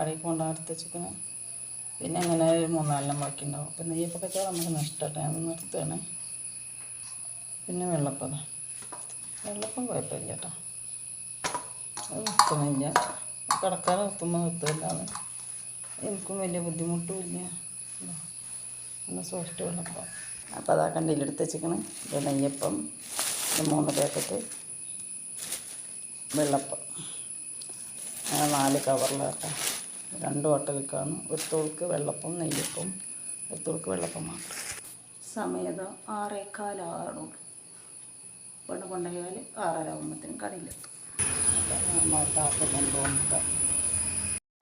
കടയിൽ കൊണ്ടുപോകാൻ എടുത്ത് വെച്ചിരിക്കുന്നത് പിന്നെ അങ്ങനെ ഒരു മൂന്നാലെണ്ണം ബാക്കിയുണ്ടാവും. അപ്പം നെയ്യപ്പൊക്കെ ചോറ് നമുക്ക് നഷ്ടമാട്ടെ ഞാൻ നിർത്തുകയാണ് പിന്നെ വെള്ളപ്പം. വെള്ളപ്പം കുഴപ്പമില്ല കേട്ടോ. അത് നിർത്തുന്നില്ല. കിടക്കാതെ നിർത്തുമ്പോൾ നിർത്തുകയല്ലാതെ എനിക്കും വലിയ ബുദ്ധിമുട്ടും ഇല്ല. ഇതാ. നല്ല സോഫ്റ്റ് വെള്ളപ്പം അപ്പോൾ അതാ കണ്ടിയിലെടുത്ത് വെച്ചിരിക്കണം നെയ്യപ്പം. മൂന്ന് പാക്കറ്റ് വെള്ളപ്പം. നാല് കവറിലാക്കാം രണ്ട് വട്ടലിക്കാണ് ഒരു തോൾക്ക് വെള്ളപ്പം നെയ്യപ്പം ഒരു തോൾക്ക് വെള്ളപ്പം മാത്രം. സമയത്ത് ആറേക്കാലാകണുള്ളൂ പെണ്ണ് കൊണ്ടുപോയാൽ ആറര ആകുമ്പോഴത്തേനും കടയിലെത്തും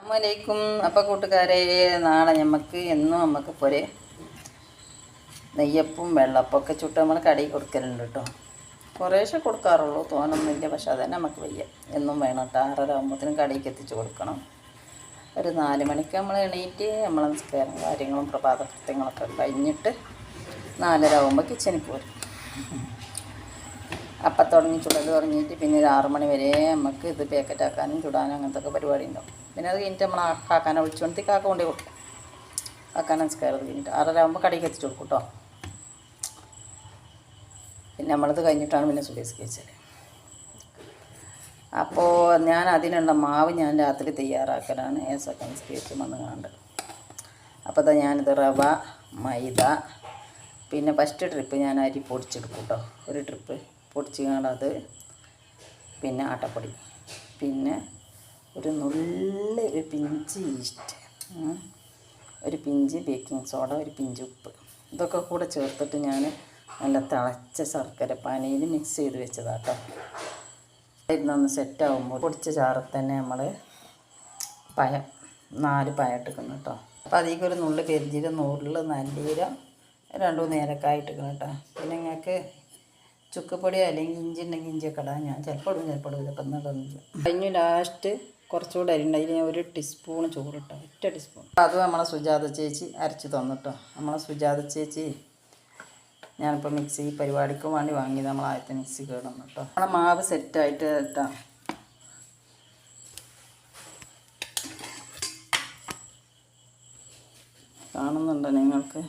അമ്മലേക്കും അപ്പം കൂട്ടുകാരെ നാളെ നമുക്ക് എന്നും നമുക്ക് പോരെ. നെയ്യപ്പും വെള്ളപ്പൊക്കെ ചുട്ട് നമ്മൾ കടയിൽ കൊടുക്കലുണ്ട് കേട്ടോ കുറേശ്ശെ കൊടുക്കാറുള്ളൂ. തോനൊന്നുമില്ല. പക്ഷെ അതന്നെ നമുക്ക് വയ്യ. എന്നും വേണം കേട്ടോ ആറര ആകുമ്പോഴത്തേനും കടയിലേക്ക് എത്തിച്ച് കൊടുക്കണം. ഒരു നാല് മണിക്ക് നമ്മൾ എണീറ്റ് നമ്മൾ നിസ്കാരം കാര്യങ്ങളും പ്രഭാത കൃത്യങ്ങളൊക്കെ കഴിഞ്ഞിട്ട് നാലര ആകുമ്പോൾ കിച്ചണിക്ക് വരും അപ്പം തുടങ്ങി ചുടൽ തുടങ്ങിയിട്ട് പിന്നെ ഒരു ആറുമണി വരെ നമുക്ക് ഇത് പാക്കറ്റ് ആക്കാനും ചുടാനും അങ്ങനത്തെ ഒക്കെ പരിപാടി ഉണ്ടാവും. പിന്നെ അത് കഴിഞ്ഞിട്ട് നമ്മൾ കാക്കാനെ വിളിച്ചുകൊണ്ട് കാക്ക കൊണ്ടേ കൊടുക്കും. കാക്കാനെ നിസ്കാരം കഴിഞ്ഞിട്ട് ആറര ആകുമ്പോൾ കടയിലേക്ക് എത്തിച്ചു കൊടുക്കും കേട്ടോ പിന്നെ നമ്മളത് കഴിഞ്ഞിട്ടാണ് പിന്നെ സുഖേസ് വെച്ചത് അപ്പോൾ ഞാൻ അതിനുള്ള മാവ് ഞാൻ രാത്രി തയ്യാറാക്കലാണ്. ഏ സെക്കൻഡ് സ്കേറ്റ് വന്ന് കണ്ട് അപ്പോൾ അതാ ഞാനിത് റവ മൈദ പിന്നെ ഫസ്റ്റ് ട്രിപ്പ് ഞാൻ അരി പൊടിച്ചെടുക്കും കേട്ടോ ഒരു ട്രിപ്പ് പൊടിച്ച് കാണാത് പിന്നെ ആട്ടപ്പൊടി. പിന്നെ ഒരു നുള്ളി ഒരു പിഞ്ച് ഈസ്റ്റ് ഒരു പിഞ്ച് ബേക്കിംഗ് സോഡ ഒരു പിഞ്ച് ഉപ്പ്. ഇതൊക്കെ കൂടെ ചേർത്തിട്ട് ഞാൻ നല്ല തിളച്ച ശർക്കര പാനയിൽ മിക്സ് ചെയ്ത് വെച്ചതാട്ടോ ഇരുന്നൊന്ന് സെറ്റ് ആകുമ്പോൾ പൊടിച്ച ചാറിൽ തന്നെ നമ്മൾ പഴം നാല് പഴം ഇട്ടിക്കണം കേട്ടോ. അപ്പോൾ അതിലേക്ക് ഒരു നുള്ളി പെരിഞ്ചീരം നൂറിൽ നല്ലീരം രണ്ടു മൂന്ന് ഏലക്കായ ഇട്ടിക്കണം കേട്ടോ. പിന്നെ നിങ്ങൾക്ക് ചുക്കുപൊടി അല്ലെങ്കിൽ ഇഞ്ചി ഉണ്ടെങ്കിൽ ഇഞ്ചിയൊക്കെ ഇടാം. ഞാൻ ചിലപ്പോൾ ഇടും ചിലപ്പോൾ ഇടും അപ്പം ഇന്നിടുന്നില്ല കഴിഞ്ഞു ലാസ്റ്റ് കുറച്ചുകൂടെ അരി ഒരു ഞാൻ ഒരു ടീസ്പൂൺ ചോറിട്ടോ ഒറ്റ ടീസ്പൂൺ അത് നമ്മളെ സുജാത ചേച്ചി അരച്ച് തന്നിട്ടോ നമ്മളെ സുജാത ചേച്ചി ഞാനിപ്പോൾ മിക്സി പരിപാടിക്ക് വേണ്ടി വാങ്ങി നമ്മൾ ആദ്യത്തെ മിക്സി കേടും കേട്ടോ. നമ്മളെ മാവ് സെറ്റായിട്ട് കേട്ടോ കാണുന്നുണ്ടോ നിങ്ങൾക്ക്?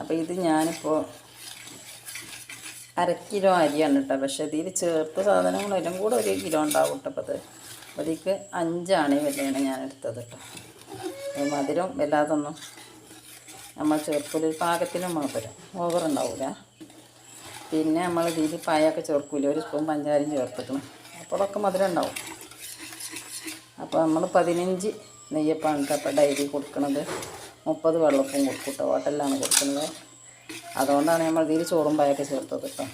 അപ്പോൾ ഇത് ഞാനിപ്പോൾ അര കിലോ അരിയാണ് കേട്ടോ. പക്ഷെ ഇതിൽ ചേർത്ത സാധനങ്ങളെല്ലാം കൂടെ ഒരു കിലോ ഉണ്ടാവും കേട്ടോ. അപ്പോൾ അത് അതിലേക്ക് അഞ്ചാണ് വിലയാണ് ഞാൻ എടുത്തത് കേട്ടോ. മധുരം വല്ലാതൊന്നും നമ്മൾ ചേർക്കൂല പാകത്തിന് മധുരം ഓവർ ഉണ്ടാവില്ല പിന്നെ നമ്മൾ ഇതിൽ പായൊക്കെ ചേർക്കൂല? ഒരു സ്പൂൺ പഞ്ചാരയും ചേർത്തിക്കണം അപ്പോഴൊക്കെ മധുരം ഉണ്ടാവും. അപ്പോൾ നമ്മൾ പതിനഞ്ച് നെയ്യപ്പാണ് അപ്പോൾ ഡയറി കൊടുക്കുന്നത് മുപ്പത് വെള്ളപ്പും കൊടുക്കും കേട്ടോ ഹോട്ടലിലാണ് കൊടുക്കുന്നത്. അതുകൊണ്ടാണ് നമ്മൾ ഇതിൽ ചോറും പായൊക്കെ ചേർത്തത് കേട്ടോ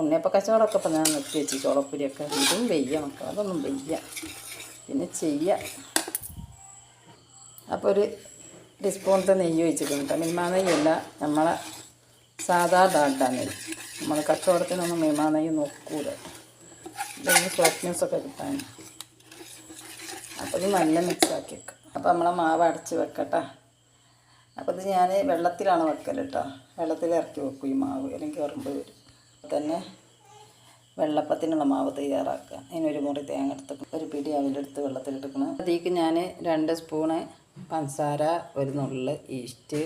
ഉണ്ണിയപ്പം കച്ചവടമൊക്കെ ഇപ്പം ഞാൻ നിർത്തി വെച്ച്. ചോളപ്പുരിയൊക്കെ ഇതും വെയ്യ മക്കൾ അതൊന്നും വെയ്യ. പിന്നെ ചെയ്യാം. അപ്പോൾ ഒരു ടീസ്പൂണത്തെ നെയ്യ് ഒഴിച്ചിട്ടുണ്ട് കേട്ടോ. മിൽമാ നെയ്യല്ല നമ്മളെ സാധാ ഡാൽഡ നെയ്യ്. നമ്മൾ കച്ചവടത്തിനൊന്നും മിൽമാ നെയ്യ് നോക്കൂല. ഇതൊന്ന് സോഫ്റ്റ്നെസ്സൊക്കെ കിട്ടാൻ. അപ്പോൾ ഇത് നല്ല മിക്സ് ആക്കി വെക്കാം. അപ്പോൾ നമ്മളെ മാവ് അടച്ച് വെക്കട്ടെ. അപ്പോൾ ഇത് ഞാൻ വെള്ളത്തിലാണ് വെക്കൽ കേട്ടോ വെള്ളത്തിൽ ഇറക്കി വെക്കും ഈ മാവ് അല്ലെങ്കിൽ ഉറുമ്പ് വരും. തന്നെ വെള്ളപ്പത്തിനുള്ള മാവ് തയ്യാറാക്കുക അതിനൊരു മുറി തേങ്ങ എടുത്ത് ഒരു പിടി അവിലെടുത്ത് വെള്ളത്തിലിട്ടിക്കണം അതിലേക്ക് ഞാൻ രണ്ട് സ്പൂണ് പഞ്ചസാര ഒരു നുള്ള് ഈസ്റ്റ്.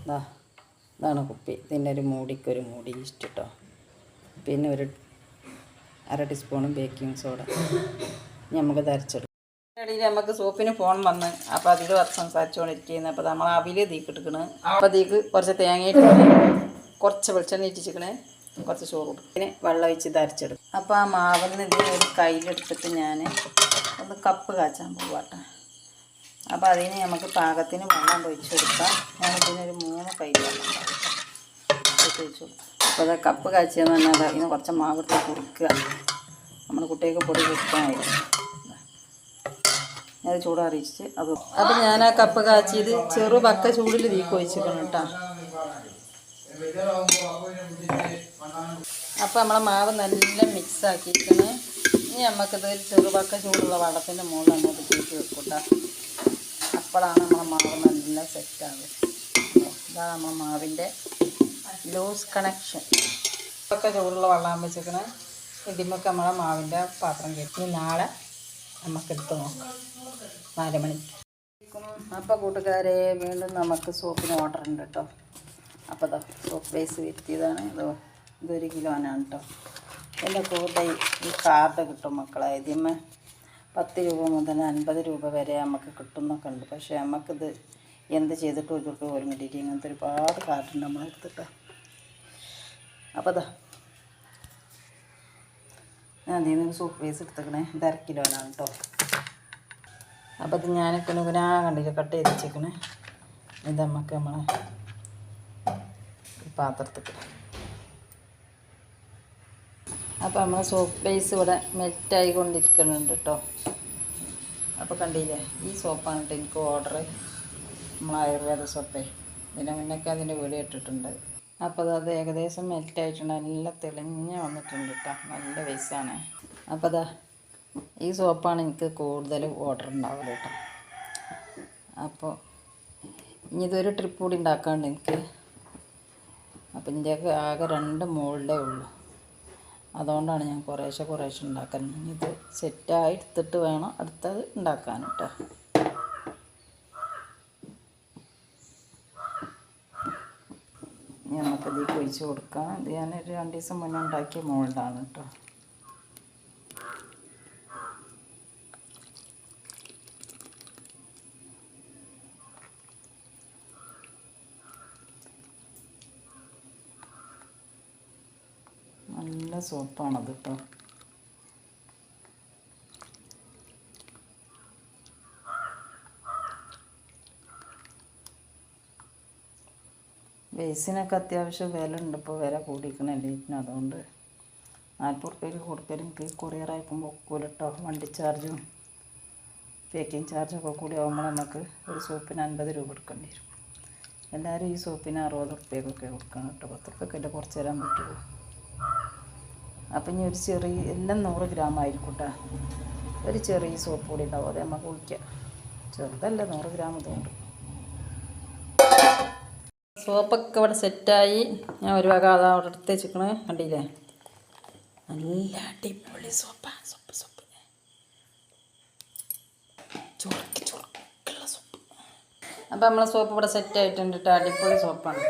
ഇതാ ഇതാണ് കുപ്പി. ഇതിന്റെ ഒരു മൂടിക്കൊരു മൂടി ഈസ്റ്റ് കേട്ടോ പിന്നെ ഒരു അര ടീസ്പൂണ് ബേക്കിംഗ് സോഡ. നമുക്ക് തരച്ചെടുക്കും ഇടയിൽ നമുക്ക് സോപ്പിന് ഫോൺ വന്ന് അപ്പോൾ അതിൽ കുറച്ച് സംസാരിച്ചുകൊണ്ടിരിക്കുന്നത് അപ്പോൾ നമ്മൾ അവിൽ തീക്ക് ഇട്ടിക്കണ് അപ്പോൾ തീക്ക് കുറച്ച് തേങ്ങ ഇട്ടിട്ട് കുറച്ച് വെളിച്ചെണ്ണ ഇട്ടിച്ചിക്കണേ കുറച്ച് ചോറ്. കൊടുക്കും പിന്നെ വെള്ളം ഒഴിച്ച് തരച്ചെടുക്കും അപ്പോൾ ആ മാവിൽ നിന്ന് ഒരു കയ്യിലെടുത്തിട്ട് ഞാൻ ഒന്ന് കപ്പ് കാച്ചാൻ പോവാട്ടെ. അപ്പോൾ അതിന് നമുക്ക് പാകത്തിന് വെള്ളം ഒഴിച്ച് കൊടുക്കാം. ഞാൻ ഇതിനൊരു മൂന്ന് കൈ വെള്ളം ഒഴിച്ചു അപ്പോൾ അത് കപ്പ് കാച്ചിയെന്ന് പറഞ്ഞാൽ അതിന് കുറച്ച് മാവ് എടുത്ത് കുറുക്കുക. നമ്മൾ കുട്ടികൾക്ക് പൊടി കൊടുക്കാനായിരുന്നു ഞാൻ ചൂടറിയിച്ച് അത് അപ്പം ഞാൻ ആ കപ്പ് കാച്ചിയത് ചെറു പക്ക ചൂടിൽ വീക്ക് ഒഴിച്ചിക്കണം കേട്ടോ. അപ്പം നമ്മളെ മാവ് നല്ല മിക്സ് ആക്കിയിരിക്കണേ. ഇനി നമുക്കിത് ചെറുപക്ക ചൂടുള്ള വടത്തിന്റെ മുകളിൽ അങ്ങോട്ട് കയറ്റി വെക്കൂട്ടാ അപ്പോഴാണ് നമ്മുടെ മാവ് നല്ല സെറ്റാകുക ഇതാണ് നമ്മുടെ മാവിന്റെ ലൂസ് കണക്ഷൻ ഒക്കെ ചൂടുള്ള വെള്ളം വെച്ചിരിക്കണേ ഇതിമൊക്കെ നമ്മളെ മാവിന്റെ പാത്രം കയറ്റി നാളെ നമുക്കെടുത്ത് നോക്കാം. നാല് മണിക്ക്. അപ്പോൾ കൂട്ടുകാരെ വീണ്ടും നമുക്ക് സോപ്പിന് ഓർഡർ ഉണ്ട് കേട്ടോ അപ്പോൾ ഇതാ സോപ്പ് ബേസ് വരുത്തിയതാണ്. ഇതോ ഇതൊരു കിലോനാണ് കേട്ടോ എന്റെ കൂടെ ഈ കാർഡ് കിട്ടും മക്കളെ പത്ത് രൂപ മുതൽ അൻപത് രൂപ വരെ നമുക്ക് കിട്ടുന്നൊക്കെ ഉണ്ട്. പക്ഷേ നമുക്കിത് എന്ത് ചെയ്തിട്ടും ഇതൊക്കെ ഒരു മിനിറ്റ് ഇങ്ങനത്തെ ഒരുപാട് കാർഡുണ്ട് നമ്മൾ കേട്ടോ അപ്പോൾ അതാ ഞാൻ അതിൽ നിന്ന് സൂപ്പ് പീസ് എടുത്തേക്കണേ. ഇത് അര കിലോനാണ് കേട്ടോ അപ്പോൾ ഇത് ഞാൻ കുനുകുനാ കണ്ടില്ല കട്ട് ചെയ്ത് വെച്ചേക്കണേ. ഇത് നമുക്ക് നമ്മളെ പാത്രത്തിൽ അപ്പോൾ നമ്മൾ സോപ്പ് ബേസ് ഇവിടെ മെൽറ്റായി കൊണ്ടിരിക്കുന്നുണ്ട് കേട്ടോ അപ്പോൾ കണ്ടില്ലേ ഈ സോപ്പാണ് കേട്ടോ എനിക്ക് ഓർഡർ നമ്മൾ ആയുർവേദ സോപ്പേ ഇതിന് മുന്നൊക്കെ അതിന്റെ വീഡിയോ ഇട്ടിട്ടുണ്ട്. അപ്പോൾ അത് ഏകദേശം മെൽറ്റായിട്ടുണ്ട് നല്ല തെളിഞ്ഞ് വന്നിട്ടുണ്ട് കേട്ടോ നല്ല ബേസാണ് അപ്പോൾ അതാ ഈ സോപ്പാണ് എനിക്ക് കൂടുതൽ ഓർഡർ ഉണ്ടാവുക കേട്ടോ അപ്പോൾ ഇനി ഇതൊരു ട്രിപ്പ് കൂടി ഉണ്ടാക്കാണ്ട് എനിക്ക്. അപ്പം ഇതിന്റെയൊക്കെ ആകെ രണ്ട് മോളിലേ ഉള്ളൂ. അതുകൊണ്ടാണ് ഞാൻ കുറേശ്ശെ കുറേശ്ശെ ഉണ്ടാക്കാൻ ഇത് സെറ്റായി എടുത്തിട്ട് വേണം അടുത്തത് ഉണ്ടാക്കാൻ കേട്ടോ. നമുക്കിത് കുഴിച്ച് കൊടുക്കാം. ഇത് ഞാനൊരു രണ്ട് ദിവസം മുന്നേ ഉണ്ടാക്കിയ മോൾഡാണ് കേട്ടോ. നല്ല സോപ്പാണത് കേട്ടോ ബേസിനൊക്കെ അത്യാവശ്യം വില ഉണ്ട് ഇപ്പോൾ വില കൂടിയിരിക്കണം ലീറ്റിന് അതുകൊണ്ട് നാൽപ്പത് റുപ്യക്ക് കൊടുക്കലും എനിക്ക് കൊറിയറായപ്പോൾ ഒക്കൂല കേട്ടോ വണ്ടി ചാർജും പേക്കിംഗ് ചാർജൊക്കെ കൂടി ആകുമ്പോൾ നമുക്ക് ഒരു സോപ്പിന് അൻപത് രൂപ കൊടുക്കേണ്ടി വരും. എല്ലാവരും ഈ സോപ്പിന് അറുപത് റുപ്യക്കൊക്കെ കൊടുക്കണം കേട്ടോ പത്ത് റുപ്യക്കല്ലേ കുറച്ച് തരാൻ പറ്റുള്ളൂ. അപ്പം ഇനി ഒരു ചെറിയ എല്ലാം നൂറ് ഗ്രാം ആയിരിക്കും ഒരു ചെറിയ സോപ്പ് കൂടി ഉണ്ടാവും അത് നമുക്ക് കുളിക്കാം ചെറുതല്ല നൂറ് ഗ്രാം ഇതുകൊണ്ട്. സോപ്പൊക്കെ ഇവിടെ സെറ്റായി. ഞാൻ ഒരു വക അതാ അവിടെ എടുത്ത് വെച്ചിക്കണേ കണ്ടില്ലേ? നല്ല അടിപൊളി സോപ്പാ സോപ്പ് സോപ്പ്. ചുറുക്കി ചുറുക്കുള്ള സോപ്പ്. അപ്പം നമ്മളെ സോപ്പ് ഇവിടെ സെറ്റ് ആയിട്ടുണ്ട് കേട്ടോ അടിപൊളി സോപ്പാണ്.